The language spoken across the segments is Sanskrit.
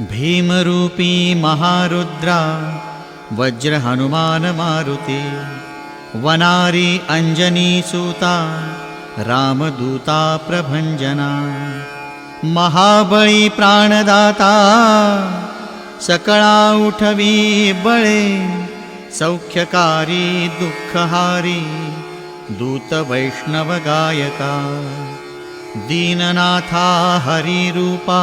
भीमरूपी महारुद्रा वज्रहनुमानमारुति वनारी अञ्जनीसूता रामदूता प्रभञ्जना महाबळी प्राणदाता सकळा उठवी बळे सौख्यकारी दुःखहारी दूतवैष्णवगायका दीननाथा हरिरूपा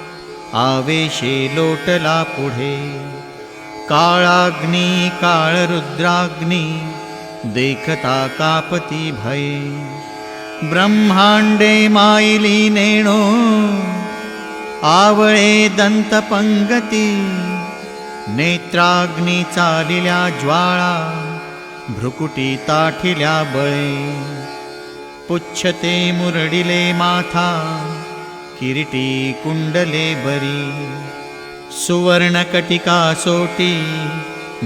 आवेशे लोटला पुढे. काळाग्नी काळरुद्राग्नी देखता कापती भये. ब्रह्मांडे मायली नेणो आवळे दंतपंगती नेत्राग्नी चालिल्या ज्वाळा भ्रुकुटी ताठिल्या बळे. पुच्छते मुरडिले माथा किरीटी कुण्डले बरी सुवर्णकटिका सोटी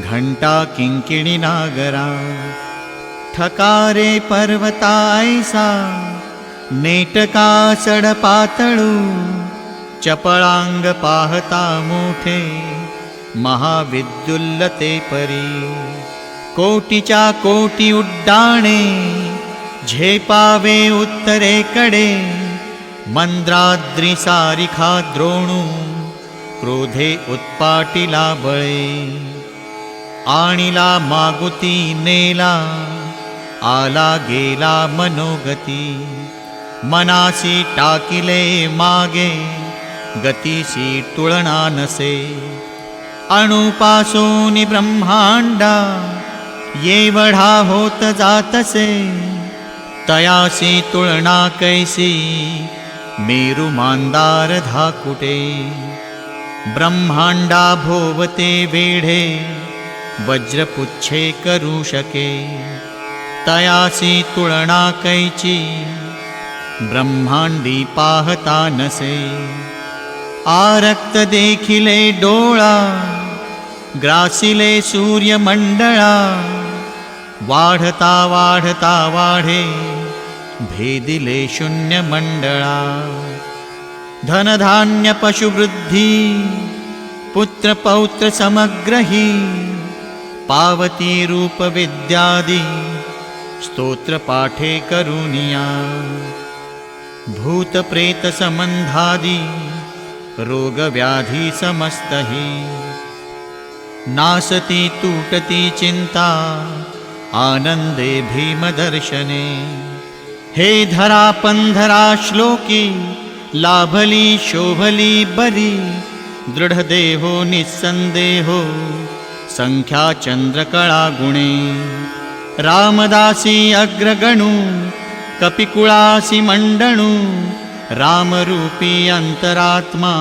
घण्टा किङ्किणी नागरा ठकारे पर्वतायसा नेटका सडपातळू चपळांग पाहता मोठे महाविद्युल्लते परी कोटीच्या कोटी उड्डाणे झेपावे उत्तरेकडे मन्द्राद्रि सारिखा द्रोणू क्रोधे उत्पाटिला बळे। आणिला मागुती नेला आला गेला मनोगती। मनासी टाकिले मागे गतीसी तुळना नसे। अणुपासून ब्रह्मांडा येवढा होत जातसे। तयासी तुळना कैसी मेरु मांदार धाकुटे ब्रह्मांडा भोवते वेढे वज्रपुच्छे करू शके तयासी तुळना कैची ब्रह्मांडी पाहता नसे। आरक्त देखिले डोळा ग्रासिले सूर्यमंडळा वाढता वाढता वाढे भेदिले शून्यमंडळा धनधान्य पशुवृद्धी पुत्रपौत्र समग्रही पावती रूपविद्यादि स्तोत्रपाठे करुनिया भूतप्रेतसम्बन्धादि रोगव्याधि समस्तहि। नासति तूटति चिन्ता आनन्दे भीमदर्शने हे धरा पन्धरा श्लोकी लाभली शोभली बरी दृढदेहो निस्सन्देहो सङ्ख्याचन्द्रकळा गुणे। रामदासी अग्रगणु कपिकुळासि मण्डणु रामरूपी अन्तरात्मा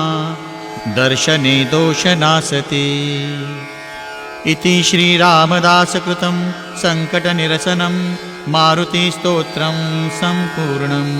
दर्शने दोषनासति इति श्रीरामदासकृतं सङ्कटनिरसनं मारुतिस्तोत्रं सम्पूर्णम्